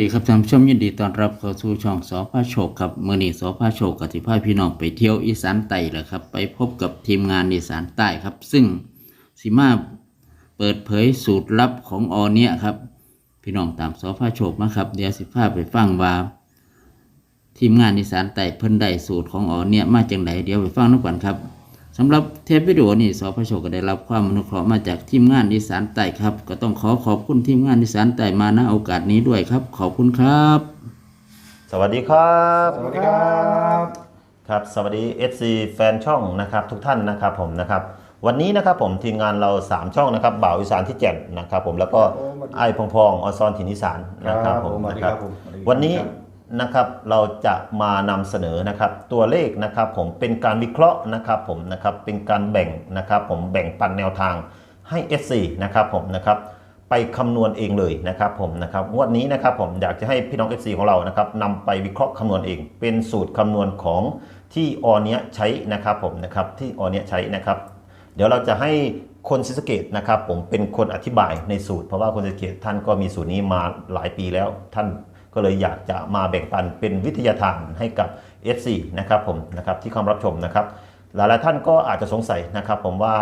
ดีครับท่านผู้ชมยินดีต้อนรับเข้าสู่ช่องสอพาโชคครับมื่อนี้สอพาโชคกับที่พาพี่น้องไปเที่ยวอีสานใต้แหละครับไปพบกับทีมงานอีสานใต้ครับ ซึ่งสิมาเปิดเผยสูตรลับของออเนี้ยครับ พี่น้องตามสอพาโชคมาครับเดี๋ยวสิพาไปฟังว่าทีมงานอีสานใต้เพิ่นได้สูตรของออเนี้ยมาจากไหนเดี๋ยวไปฟังนักกันครับ สำหรับเทปวิดีโอนี้สพโชคก็ได้รับความอนุเคราะห์มาจากทีมงานอีสานใต้ครับ ก็ต้องขอขอบคุณทีมงานอีสานใต้มาณโอกาสนี้ด้วยครับ ขอบคุณครับ สวัสดีครับ สวัสดีครับครับสวัสดี FC แฟนช่องนะครับทุกท่านนะครับผมนะครับวันนี้นะครับผมทีมงานเรา 3 ช่องนะครับบ่าวอีสานที่เจ็ดนะครับผมแล้วก็ครับผมสวัสดีไอ้พองพองอซอนถิ่นอีสานนะครับผมสวัสดีนะคครัรับบผมสวัสดีครับวันนี้ นะครับเราจะมานำเสนอนะครับตัวเลขนะครับผมเป็นการวิเคราะห์นะครับผมนะครับเป็นการแบ่งนะครับผมแบ่งปันแนวทางให้ FC นะครับผมนะครับไปคำนวณเองเลยนะครับผมนะครับงวดนี้นะครับผมอยากจะให้พี่น้อง FC ของเรานะครับนำไปวิเคราะห์คำนวณเอง เป็นสูตรคำนวณของที่ออเนี้ยใช้นะครับผมนะครับที่ออเนี้ยใช้นะครับ เดี๋ยวเราจะให้คนศรีสเกตนะครับผมเป็นคนอธิบายในสูตร เพราะว่าคนศรีสเกตท่านก็มีสูตรนี้มาหลายปีแล้วท่าน ก็เลยอยากจะมาแบ่งปันเป็นวิทยาทานให้กับ FC นะครับผมนะครับที่เข้ามารับชมนะครับหลายๆท่านก็อาจจะสงสัยนะครับผมว่า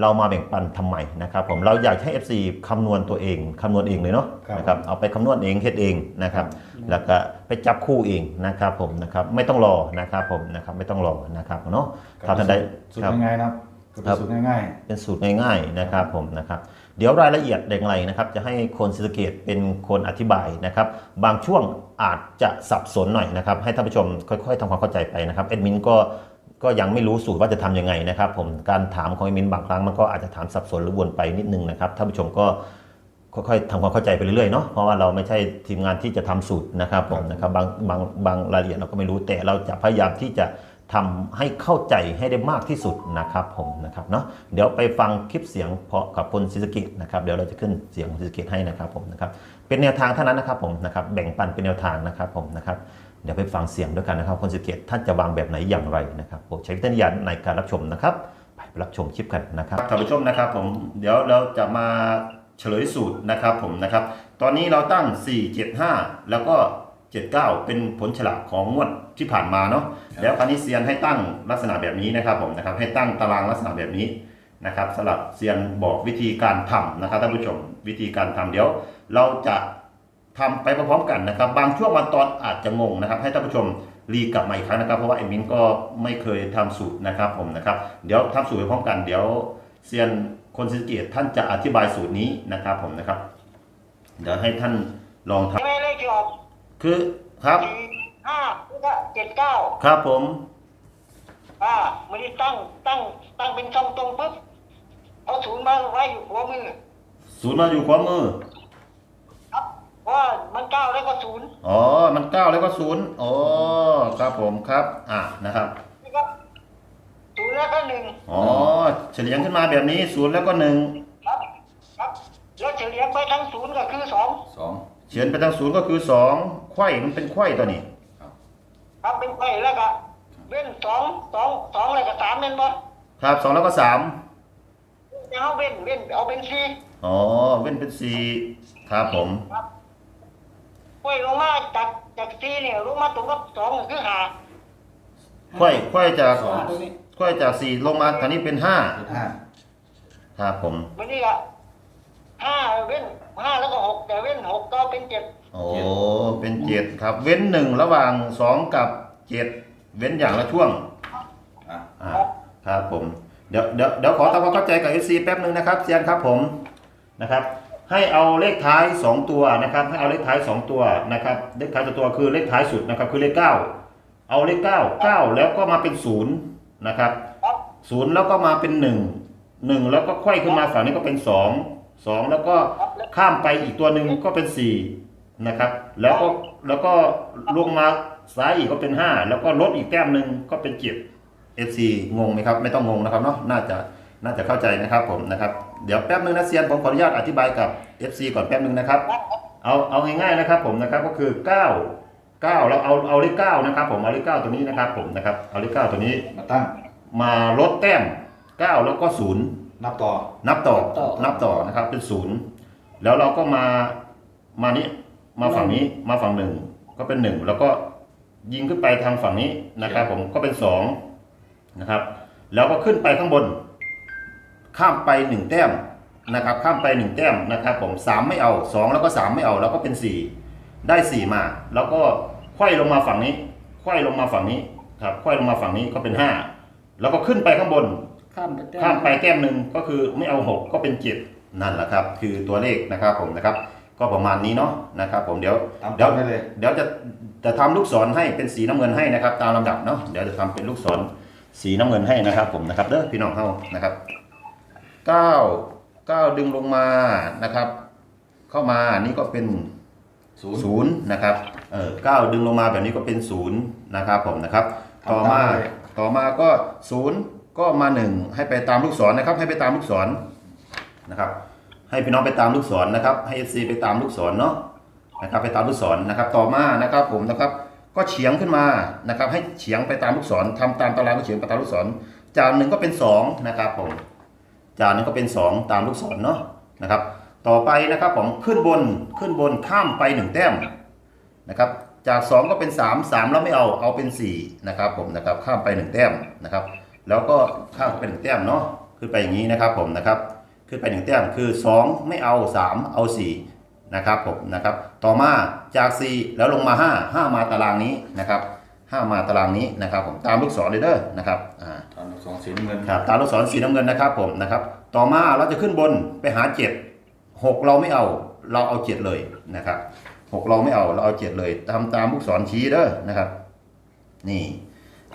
เรามาแบ่งปันทำไมนะครับผมเราอยากให้ FC คำนวณตัวเองคำนวณเองเลยเนาะครับนะครับเอาไปคำนวณเองเฮ็ดเองนะครับแล้วก็ไปจับคู่เองนะครับผมนะครับไม่ต้องรอนะครับผมนะครับไม่ต้องรอนะครับเนาะถ้าท่านใดสูตครับรง่ายๆนะครับก็เป็ครันบสูตรง่ายเป็นสูตรง่ายๆนะครับผมนะครับ เดี๋ยวรายละเอียดอย่างไรนะครับ จะให้คนศรีสเกตเป็นคนอธิบายนะครับ บางช่วงอาจจะสับสนหน่อยนะครับ ให้ท่านผู้ชมค่อยๆทำความเข้าใจไปนะครับเอดมินก็ก็ยังไม่รู้สูตรว่าจะทำยังไงนะครับ ผมการถามของเอดมินบางครั้งมันก็อาจจะถามสับสนหรือวนไปนิดนึงนะครับท่านผู้ชมก็ค่อยๆทำความเข้าใจไปเรื่อยๆเนาะเพราะว่าเราไม่ใช่ทีมงานที่จะทำสูตรนะครับผมนะครับบางบางบางรายละเอียดเราก็ไม่รู้แต่เราจะพยายามที่จะ ทำให้เข้าใจให้ได้มากที่สุดนะครับผมนะครับเนาะเดี๋ยวไปฟังคลิปเสียงเพาะกับคนซิสกินะครับเดี๋ยวเราจะขึ้นเสียงของซิสกิให้นะครับผมนะครับเป็นแนวทางเท่านั้นนะครับผมนะครับแบ่งปันเป็นแนวทางนะครับผมนะครับเดี๋ยวไปฟังเสียงด้วยกันนะครับคนซิสกิท่านจะวางแบบไหนอย่างไรนะครับโปรดใช้วิจารณญาณในการรับชมนะครับไปรับชมคลิปกันนะครับท่านผู้ชมนะครับผมเดี๋ยวเราจะมาเฉลยสูตรนะครับผมนะครับตอนนี้เราตั้ง 4 7 5 แล้วก็ 79 เป็นผลฉลากของงวดที่ผ่านมาเนาะแล้วคราวนี้เซียนให้ตั้งลักษณะแบบนี้นะครับผมนะครับให้ตั้งตารางลักษณะแบบนี้นะครับสำหรับเซียนบอกวิธีการทำนะครับท่านผู้ชมวิธีการทำเดี๋ยว เราจะทำไปพร้อมๆกันนะครับ บางช่วงวันตอนอาจจะงงนะครับ ให้ท่านผู้ชมรีกลับมาอีกครั้งนะครับ เพราะว่าเอมินก็ไม่เคยทำสูตรนะครับผมนะครับเดี๋ยวทำสูตรไปพร้อมกันเดี๋ยวเซียนคนสิเกตท่านจะอธิบายสูตรนี้นะครับผมนะครับ เดี๋ยวให้ท่านลองทไม่เลขที่ออกำ คือครับสี่ห้าแล้วก็เจ็ดเก้าครับผม อ่ามันนี้ตั้งตั้งตั้งเป็นช่องตรงปุ๊บเอาศูนย์มาไว้อยู่หัวมือศูนย์มาอยู่ขวามือ ครับเพราะว่ามันเก้าแล้วก็ศูนย์อ๋อ มันเก้าแล้วก็ศูนย์อ๋อครับผมครับ อะนะครับ นี่ก็ศูนย์แล้วก็หนึ่งอ๋อเฉลี่ยขึ้นมาแบบนี้ศูนย์แล้วก็หนึ่งครับ ครับ แล้วเฉลี่ยไปทั้งศูนย์ก็คือสองๆสองเฉียนไปทางศูนย์ก็คือสอง ไขว้มันเป็นไขว้ตัวนี้ ครับเป็นไปแล้วก็เว้นสองสองสองอะไรก็สามเป็นบ่ครับสองแล้วก็สามจะเอาเว้นเว้นเอาเป็นสี่อ๋อเว้นเป็นสี่ครับผมครับห้วยลงมาจากจากสี่เนี่ยลงมาตรงกับสองก็คือห้าไขว้ไขว้จากสองตัวนี้ไขว้จากสี่ลงมาทางนี้เป็นห้าเป็นห้าครับผมวันนี้ก็ห้าเว้นห้าแล้วก็หกแต่เว้นหกก็เป็นเจ็ด โอ้เป็นเจ็ดครับ เว้นหนึ่งระหว่างสองกับเจ็ดเว้นอย่างละช่วงอะอ่าครับผมเดี๋ยวเดี๋ยวเดี๋ยวขอทำความเข้าใจกับ FC แป๊บหนึ่งนะครับเซียนครับผมนะครับ ให้เอาเลขท้าย2ตัวนะครับ ให้เอาเลขท้าย2ตัวนะครับเลขท้ายสองตัวคือเลขท้ายสุดนะครับคือเลข9เอาเลข9 9แล้วก็มาเป็น0นะครับครับ0แล้วก็มาเป็น1 1แล้วก็ไขว้ขึ้นมาฝั่งนี้ก็เป็น2 2แล้วก็ข้ามไปอีกตัวหนึ่งก็เป็น4 นะครับ แล้วก็แล้วก็ลงมาซ้ายอีกก็เป็น 5 แล้วก็ลดอีกแต้มหนึ่งก็เป็น7 FC งงไหมครับ ไม่ต้องงงนะครับเนาะน่าจะน่าจะเข้าใจนะครับผมนะครับ เดี๋ยวแป๊บนึงนะเซียนผมขออนุญาตอธิบายกับ FC ก่อนแป๊บนึงนะครับ เอาเอาง่ายๆนะครับ ผมนะครับก็คือ 9 9เราเอาเอาเลข9นะครับ ผมเอาเลข9ตัวนี้นะครับ ผมนะครับเอาเลข9ตัวนี้มาตั้งมาลดแต้ม 9 แล้วก็0นับต่อนับต่อต่อนับต่อนะครับเป็น0แล้วเราก็มามานี้ มาฝั่งนี้มาฝั่งหนึ่งก็เป็นหนึ่งแล้วก็ยิงขึ้นไปทางฝั่งนี้นะครับ ผมก็เป็นสองนะครับ แล้วก็ขึ้นไปข้างบน ข้ามไปหนึ่งแต้มนะครับ ข้ามไปหนึ่งแต้มนะครับ ผมสามไม่เอาสองแล้วก็สามไม่เอา แล้วก็เป็นสี่ได้สี่มา แล้วก็ไขว้ลงมาฝั่งนี้ไขว้ลงมาฝั่งนี้ครับไขว้ลงมาฝั่งนี้ก็เป็นห้าแล้วก็ขึ้นไปข้างบน ข้ามไปแต้มข้ามไปแต้มหนึ่งก็คือไม่เอาหกก็เป็นเจ็ดนั่นแหละครับ คือตัวเลขนะครับผมนะครับ ก็ประมาณนี้เนาะนะครับผมเดี๋ยวตามเดี๋ยวได้เลยเดี๋ยวจะจะทำลูกศรให้เป็นสีน้ำเงินให้นะครับ ตามลำดับเนาะเดี๋ยวจะทำเป็นลูกศรสีน้ำเงินให้นะครับ ผมนะครับเด้อพี่น้องเฮานะครับเก้าเก้าดึงลงมานะครับ เข้ามานี่ก็เป็นศูนย์ศูนย์นะครับเออเก้าดึงลงมาแบบนี้ก็เป็นศูนย์นะครับผมนะครับทำต่อมาตามเลยต่อมาก็ศูนย์ก็มาหนึ่งให้ไปตามลูกศรนะครับ ให้ไปตามลูกศรนะครับ ให้พี่น้องไปตามลูกศรนะครับ ให้ FC ไปตามลูกศรเนาะนะครับ ไปตามลูกศรนะครับ ต่อมานะครับผมนะครับ ก็เฉียงขึ้นมานะครับ ให้เฉียงไปตามลูกศรทำตามตารางก็เฉียงไปตามลูกศร จากหนึ่งก็เป็นสองนะครับผมจากหนึ่งก็เป็นสองตามลูกศรเนาะนะครับ ต่อไปนะครับผมขึ้นบนขึ้นบนข้ามไปหนึ่งแต้มนะครับ จาก 2 ก็เป็น 3 3 แล้วไม่เอาเอาเป็น4นะครับผมนะครับข้ามไป 1 แต้มนะครับ แล้วก็ข้ามไป1แต้มเนาะขึ้นไปอย่างนี้นะครับผมนะครับ ขึ้นไป1แต้มคือ 2 ไม่เอา 3 เอา4นะครับผมนะครับต่อมาจาก 4 แล้วลงมา 5 5 มาตารางนี้นะครับ5มาตารางนี้นะครับผมตามลูกศรเลยเด้อนะครับอ่าตามสองสีน้ำเงินครับตามลูกศรสีน้ำเงินนะครับผมนะครับต่อมาเราจะขึ้นบนไปหาเจ็ดหกเราไม่เอาเราเอาเจ็ดเลยนะครับหกเราไม่เอาเราเอาเจ็ดเลยทำตามลูกศรชี้เด้อนะครับนี่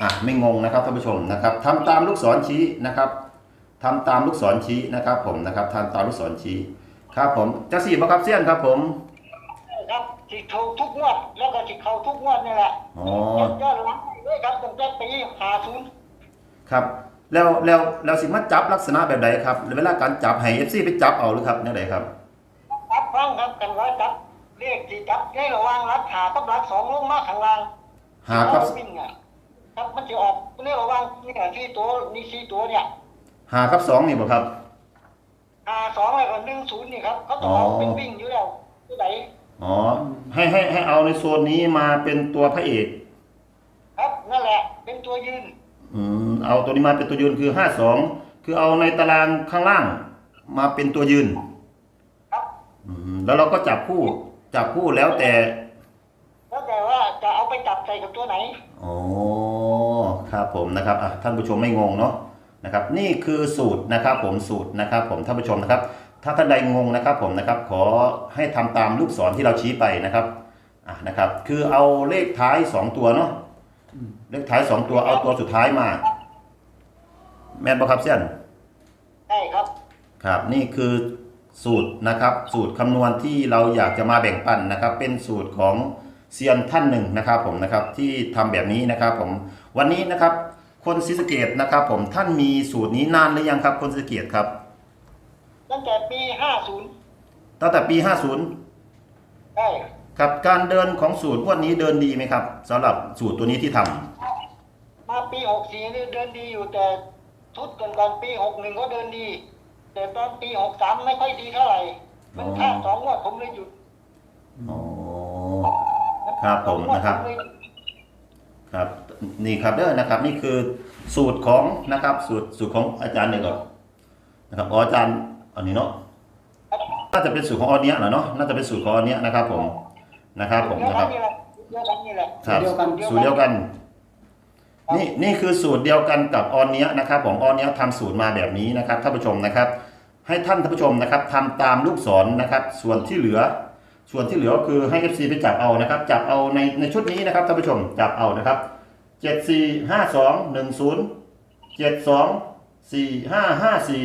อะไม่งงนะครับท่านผู้ชมนะครับทำตามลูกศรชี้นะครับ ทำตามลูกศรชี้นะครับ ผมนะครับทำตามลูกศรชี้ ครับผมจะสี่บังคับเสี้ยนครับผมครับที่เขาทุกงวดแล้วก็ที่เขาทุกงวดนี่แหละอ๋อยอดหลังด้วยครับตั้งแต่ปีหาศูนย์ครับแล้วแล้วแล้วสิมาจับลักษณะแบบใดครับเวลาการจับให้เอฟซีไปจับเอาหรือครับแนวใดครับจับฟังครับกันว่าจับเลขที่จับในระหว่างรักหากับรักสองลงมาข้างล่างหาครับวิ่งอะครับมันจะออกในระหว่างนี่สี่ตัวนี่สี่ตัวเนี่ย หาครับสองนี่บ่ครับหาสองแล้วก็หนึ่งศูนย์นี่ครับเขาต้องเอาเป็นวิ่งอยู่แล้วที่ไหนอ๋อให้ให้ให้เอาในโซนนี้มาเป็นตัวพระเอก ครับนั่นแหละ เป็นตัวยืน อืมเอาตัวนี้มาเป็นตัวยืนคือห้าสองคือเอาในตารางข้างล่างมาเป็นตัวยืน ครับอืมแล้วเราก็จับคู่จับคู่แล้วแต่แล้วแต่ว่าจะเอาไปจับใส่กับตัวไหนอ๋อครับผมนะครับอะท่านผู้ชมไม่งงเนาะ นะครับนี่คือสูตรนะครับผมสูตรนะครับผมท่านผู้ชมนะครับ ถ้าท่านใดงงนะครับผมนะครับขอให้ทำตามลูกศรที่เราชี้ไปนะครับอะนะครับ คือเอาเลขท้ายสองตัวเนาะเลขท้ายสองตัวเอาตัวสุดท้ายมา แม่นบ่ครับเสี่ยนใช่ครับครับ นี่คือสูตรนะครับ สูตรคำนวณที่เราอยากจะมาแบ่งปันนะครับ เป็นสูตรของเซียนท่านหนึ่งนะครับ ผมนะครับที่ทำแบบนี้นะครับ ผมวันนี้นะครับ คนศรีสะเกดนะครับผมท่านมีสูตรนี้นานหรือยังครับ คนศรีสะเกดครับ ตั้งแต่ปีห้าศูนย์ตั้งแต่ปี 50ใช่ครับการเดินของสูตรงวันนี้เดินดีไหมครับสำหรับสูตรตัวนี้ที่ทำมาปีหกสี่นี่เดินดีอยู่แต่ทุดก่อนก่อนปีหกหนึ่งก็เดินดี แต่ตอนปีหกสามไม่ค่อยดีเท่าไหร่ มันข้ามสองงวดผมเลยหยุดอ๋อ ครับผมนะครับสองงวดผมเลยหยุดครับ นี่ครับเด้อนะครับ นี่คือสูตรของนะครับ สูตรสูตรของอาจารย์เนี่ยก่อนนะครับอ๋ออาจารย์อันนี้เนาะน่าจะเป็นสูตรของออเนี้ยเหรอเนาะน่าจะเป็นสูตรของออเนี้ยนะครับ ผมนะครับผมเดียวนะคกัรันบนี่แหละเดียวกันนี่แหละครับสูตรเดียวกัน นี่นี่คือสูตรเดียวกันกับออนเนี้ยนะครับผมออนเนี้ยทำสูตรมาแบบนี้นะครับท่านผู้ชมนะครับ ให้ท่านท่านผู้ชมนะครับทำตามลูกศรนะครับ ส่วนที่เหลือ ส่วนที่เหลือก็คือให้ FC ไปจับเอานะครับ จับเอาในในชุดนี้นะครับท่านผู้ชมจับเอานะครับ เจ็ดสี่ห้าสองหนึ่งศูนย์เจ็ดสองสี่ห้าห้าสี่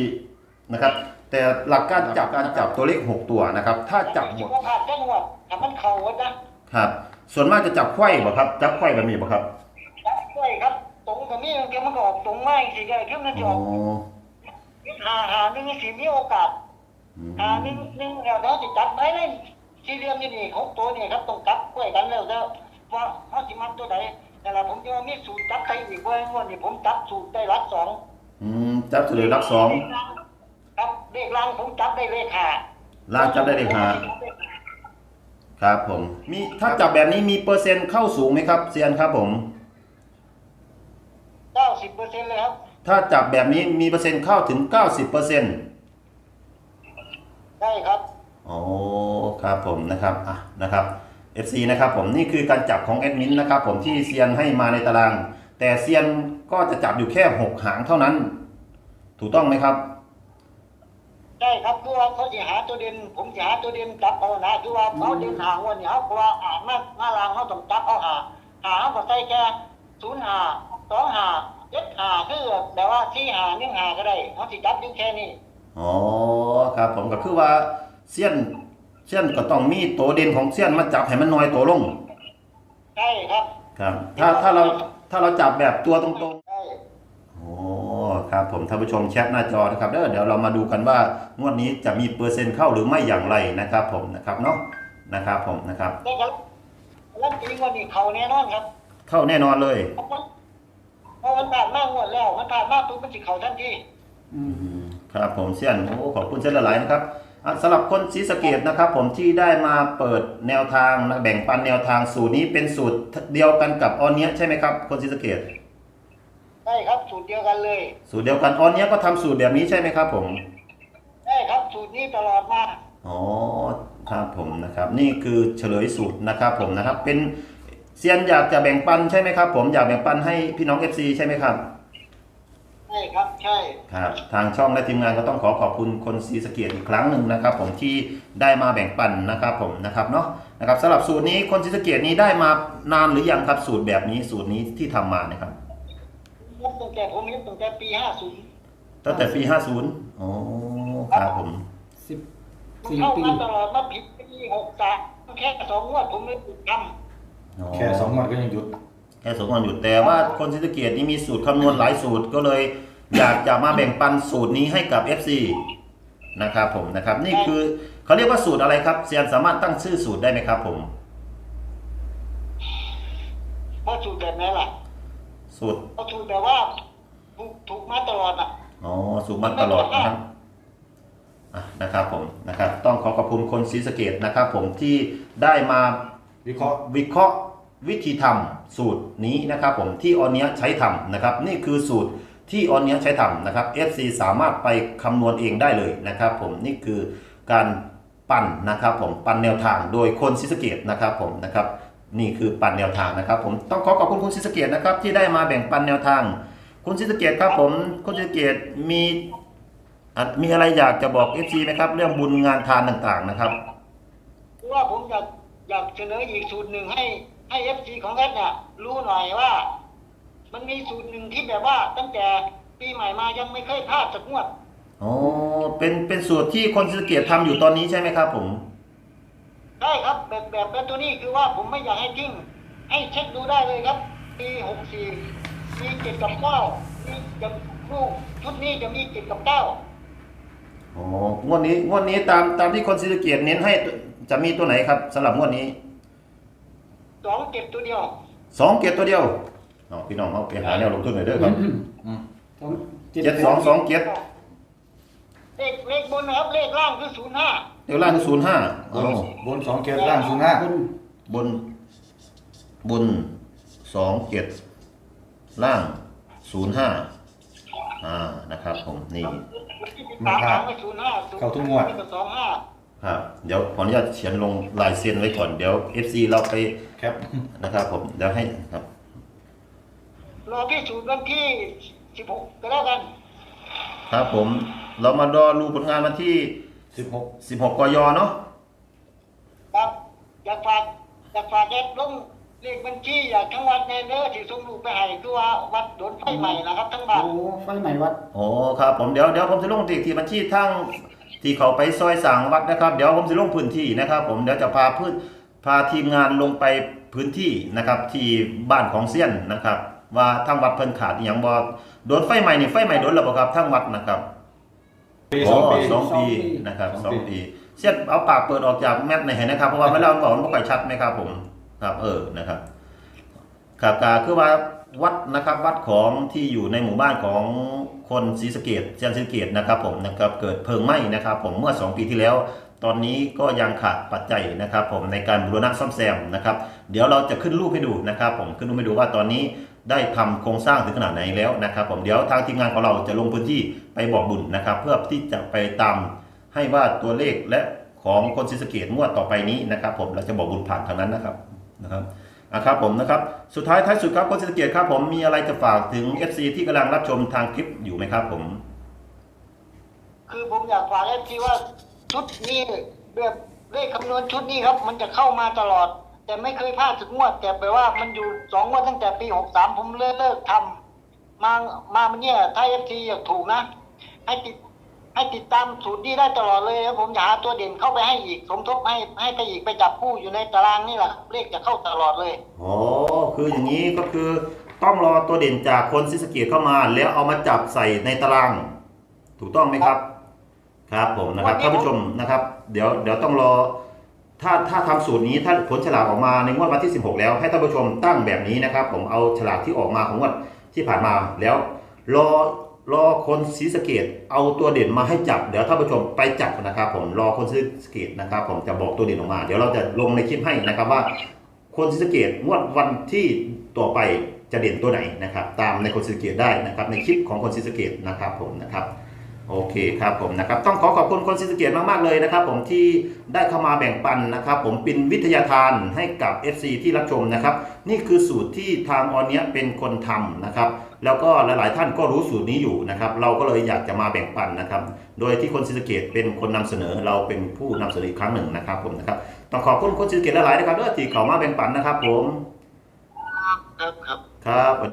นะครับ แต่หลักการจับการจับตัวเลขหกตัวนะครับ ถ้าจับหมดว่าผ่านจังหวัดถ้ามันเข่าวัดนะครับ ส่วนมากจะจับไขว้บ่ครับจับไขว้แบบนี้บ่ครับจับด้วยครับ ตรงกับนี้มันก็มันก็ออกตรงไม้สิแกขึ้นมันจะอ๋ออกหาหาหนึ่งสิมีโอกาสอืมหาหนึ่งหนึ่งแล้วเราจะจับไปเลยที่เรียนนี่นี่หกตัวนี่ครับต้องจับกล้วยกันแล้วแล้วว่าเขาสิมันตัวไหน แต่ละผมจะมีสูตรจับใครอีกเว้ยงวดนี้ผมจับสูตรได้รักสองอืมจับเฉลยรักสองครับเลขล่างผมจับได้เลขห้าล่างจับได้เลขห้าครับผม มีถ้าจับแบบนี้มีเปอร์เซ็นต์เข้าสูงไหมครับเซียนครับผมเก้าสิบเปอร์เซ็นต์เลยครับ ถ้าจับแบบนี้มีเปอร์เซ็นต์เข้าถึง90%เปอร์เซ็นต์ได้ครับโอ้ครับผมนะครับอะนะครับ FC นะครับผมนี่คือการจับของแอดมินนะครับผมที่เซียนให้มาในตาราง แต่เซียนก็จะจับอยู่แค่ 6 หางเท่านั้น ถูกต้องไหมครับ ได้ครับคือว่าเขาจะหาตัวเด่นผมจะหาตัวเด่นจับเอานะคือว่าเขาเด่นหางวันนี้เขาเพราะว่าอ่านมาหน้ารางเขาต้องจับเอาหาหาเขาก็ใส่แค่ศูนย์หาสองหาเจ็ดหาคือแบบว่าที่หาหนึ่งหาก็ได้เขาสิจับอยู่แค่นี้อ๋อครับผมก็คือว่าเซียน เซียนก็ต้องมีตัวเด่นของเซียนมาจับให้มันน้อยตัวลง ใช่ครับ ครับ ถ้าถ้าเราถ้าเราจับแบบตัวตรงๆ ใช่โอ้ครับผมท่านผู้ชมแชทหน้าจอนะครับเด้อเดี๋ยวเรามาดูกันว่างวดนี้จะมีเปอร์เซ็นต์เข้าหรือไม่อย่างไรนะครับ ผมนะครับเนาะนะครับผมนะครับ ได้ครับแล้วจริงวันนี้เขาแน่นอนครับ เข้าแน่นอนเลยเพราะมันเพราะมันผ่านมากงวดแล้ว มันผ่านมากปุ๊บมันสิเขาทันทีครับผมเซียนโอ้ขอบคุณเซียนหลายๆนะครับอะ สำหรับคนศรีสะเกดนะครับผมที่ได้มาเปิดแนวทางนะแบ่งปันแนวทางสูตรนี้เป็นสูตรเดียวกันกับออนเนี้ยใช่ไหมครับ คนศรีสะเกดได้ครับสูตรเดียวกันเลย สูตรเดียวกันออนเนี้ยก็ทำสูตรแบบนี้ใช่ไหมครับผมได้ครับสูตรนี้ตลอดมาอ๋อครับผมนะครับนี่คือเฉลยสูตรนะครับผมนะครับเป็นเซียนอยากจะแบ่งปันใช่ไหมครับ ผมอยากแบ่งปันให้พี่น้อง FC ใช่ไหมครับ ใช่ครับใช่ ครับทางช่องและทีมงานก็ต้องขอขอบคุณคนศรีสะเกียอีกครั้งหนึ่งนะครับ ผมที่ได้มาแบ่งปันนะครับผมนะครับเนาะนะครับสำหรับสูตรนี้คนศรีสะเกียนี้ได้มานานหรือยังครับสูตรแบบนี้สูตรนี้ที่ทำมานะครับนับตั้งแต่ผมนับตั้งแต่ปีห้าศูนย์ตั้งแต่ปี50อ๋อครับผมสิบมันสี่เข้าปี มาตลอดมาผิดปีหกสามแค่สองงวดผมไม่ถูกทแค่สองวันก็ยังหยุด แค่สองวันหยุดแต่ว่าคนศรีสะเกียนี้มีสูตรคำนวณหลายสูตรก็เลย อยากจะมาแบ่งปันสูตรนี้ให้กับ FC นะครับผมนะครับ นี่คือเขาเรียกว่าสูตรอะไรครับเซียนสามารถตั้งชื่อสูตรได้ไหมครับผมำเพราะสูตรแบบไหนี้ล่ะสูตรเพราะสูตรแบบว่า ถูกถูกมาตลอดอะ อ๋อสูบมาตลอดนะครับอะนะครับผมนะครับ ต้องขอขอบคุณคนศรีสะเกดนะครับ ผมที่ได้มาวิเคราะห์วิเคราะห์ วิธีทำสูตรนี้นะครับผมที่ออนเนี้ยใช้ทำนะครับ นี่คือสูตรที่ออนเนี้ยใช้ทำนะครับ FC สามารถไปคำนวณเองได้เลยนะครับ ผมนี่คือการปั่นนะครับ ผมปั่นแนวทางโดยคนศรีสเกดนะครับผมนะครับนี่คือปั่นแนวทางนะครับ ผมต้องขอขอบคุณคุณศรีสเกดนะครับที่ได้มาแบ่งปันแนวทาง คุณศรีสเกดครับผมคุณศรีสเกดมีมีอะไรอยากจะบอก FC ไหมครับ เรื่องบุญงานทานต่างๆนะครับเพราะว่าผมอยากอยากเสนออีกสูตรหนึ่งให้ ให้เอฟซีของแอดเนี่ยรู้หน่อยว่า มันมีสูตรหนึ่งที่แบบว่า ตั้งแต่ปีใหม่มายังไม่เคยพลาดสักงวดอ๋อเป็นเป็นสูตรที่คนศรีสะเกดทำอยู่ตอนนี้ใช่ไหมครับผม ได้ครับ แบบแบบแบบตัวนี้คือว่าผมไม่อยากให้ทิ้งให้เช็คดูได้เลยครับ ปีหกสี่มีเจ็ดกับเก้ามีจะลูกชุดนี้จะมีเจ็ดกับเก้าอ๋องวดนี้งวดนี้ตามตามที่คนศรีสะเกดเน้นให้จะมีตัวไหนครับสำหรับงวดนี้ สองเจ็ดตัวเดียวสองเกียรตัวเดียวอ๋อพี่น้องเขาไปหาแนวลงทุนหน่อยเด้อครับสองเจ็ดสองสองเกียรเลขเลขบนนะครับเลขล่างคือศูนย์ห้าเดี๋ยวล่างศูนย์ห้าบนบนสองเกตล่างศูนย์ห้าบนบนบนสองเกียรล่างศูนย์ห้าอ่านะครับผมนี่สามครั้งไม่ศูนย์ห้าศูนย์เข้าทุกงวด สองห้า ครับเดี๋ยวขออนุญาตเขียนลงลายเซ็นไว้ก่อนเดี๋ยว FC เราไปแคปนะครับผมเดี๋ยวให้ครับ รอที่ศูนย์วันที่สิบหกก็แล้วกัน ครับผมเรามารอรูผลงานวันที่ สิบหก16 กยเนาะครับอยากฝากอยากฝากแอดลงเลขบัญชีอยากทั้งวัดในเนื้อที่ส่งลูกไปให้คือว่าวัดโดนไฟใหม่นะครับทั้งบ้านโอ้ไฟใหม่วัด โอ้ครับผมเดี๋ยวเดี๋ยวผมจะลงที่ที่บัญชีทั้ง ที่เขาไปซอยสั่งวัดนะครับ เดี๋ยวผมจะลงพื้นที่นะครับ ผมเดี๋ยวจะพาพื้นพาทีมงานลงไปพื้นที่นะครับที่บ้านของเซียนนะครับ ว่าทางวัดเพิ่นขาดอหย่างบ่โดนไฟใหม่นี่ไฟใหม่โดนแล้วบ่ครับทั้งวัดนะครับปีสองปี สองปีนะครับสองปีเซียนเอาปากเปิดออกจากแมทหน่อยนะครับเพราะว่าเวลามันบอกมันบ่ค่อยชัดไหมครับผมครับ เออนะครับครับก็คือว่า วัดนะครับวัดของที่อยู่ในหมู่บ้านของคนศรีสะเกดเซียนศรีสะเกดนะครับผมนะครับเกิดเพลิงไหม้นะครับผมเมื่อ 2 ปีที่แล้ว ตอนนี้ก็ยังขาดปัจจัยนะครับผมในการบูรณะซ่อมแซมนะครับเดี๋ยวเราจะขึ้นรูปให้ดูนะครับ ผมขึ้นรูปให้ดูว่าตอนนี้ได้ทำโครงสร้างถึงขนาดไหนแล้วนะครับ ผมเดี๋ยวทางทีมงานของเราจะลงพื้นที่ไปบอกบุญนะครับ เพื่อที่จะไปตามให้ว่าตัวเลขและของคนศรีสะเกดงวดต่อไปนี้นะครับ ผมเราจะบอกบุญผ่านทางนั้นนะครับนะครับ อะครับผมนะครับสุดท้ายท้ายสุดครับคนศรีสะเกดครับผมมีอะไรจะฝากถึง FC ที่กำลังรับชมทางคลิปอยู่ไหมครับผม คือผมอยากฝากเอฟทีว่าชุดนี้แบบเลขคำนวณชุดนี้ครับ มันจะเข้ามาตลอด แต่ไม่เคยพลาดถึงงวด แต่แปลว่ามันอยู่สองงวดตั้งแต่ปีหกสามผมเลิกเลิกทำมามามันเนี่ยถ้าเอฟทีอยากถูกนะ ให้ติด ให้ติดตามสูตรนี้ได้ตลอดเลยแล้วผมจะหาตัวเด่นเข้าไปให้อีกสมทบให้ให้ไปอีกไปจับคู่อยู่ในตารางนี่แหละเลขจะเข้าตลอดเลยอ๋อคืออย่างนี้ก็คือต้องรอตัวเด่นจากคนศรีสะเกดเข้ามา แล้วเอามาจับใส่ในตาราง ถูกต้องไหมครับ ครับผมนะครับวันนี้ท่านผู้ชมนะครับ เดี๋ยวเดี๋ยวต้องรอ ถ้าถ้าทำสูตรนี้ถ้าผลฉลากออกมาในงวดวันที่ 16 แล้วให้ท่านผู้ชมตั้งแบบนี้นะครับ ผมเอาฉลากที่ออกมาของงวดที่ผ่านมาแล้ว รอ รอคนศรีสะเกดเอาตัวเด่นมาให้จับเดี๋ยวท่านผู้ชมไปจับนะครับผมรอคนศรีสะเกดนะครับผมจะบอกตัวเด่นออกมา เดี๋ยวเราจะลงในคลิปให้นะครับว่า คนศรีสะเกดงวดวันที่ต่อไปจะเด่นตัวไหนนะครับ ตามในคนศรีสะเกดได้นะครับ ในคลิปของคนศรีสะเกดนะครับผมนะครับ โอเคครับผมนะครับต้องขอขอบคุณคนศรีสะเกดมาก ๆ เลยนะครับ ผมที่ได้เข้ามาแบ่งปันนะครับ ผมเป็นวิทยาทานให้กับ FC ที่รับชมนะครับ นี่คือสูตรที่ทางออนเนี้ยเป็นคนทำนะครับ แล้วก็หลาย ๆ ท่านก็รู้สูตรนี้อยู่นะครับ เราก็เลยอยากจะมาแบ่งปันนะครับ โดยที่คนศรีสะเกดเป็นคนนำเสนอเราเป็นผู้นำเสนออีกครั้งหนึ่งนะครับผมนะครับต้องขอบคุณคนศรีสะเกดหลาย ๆ นะครับด้วยที่เขามาแบ่งปันนะครับ ผมครับครับครับ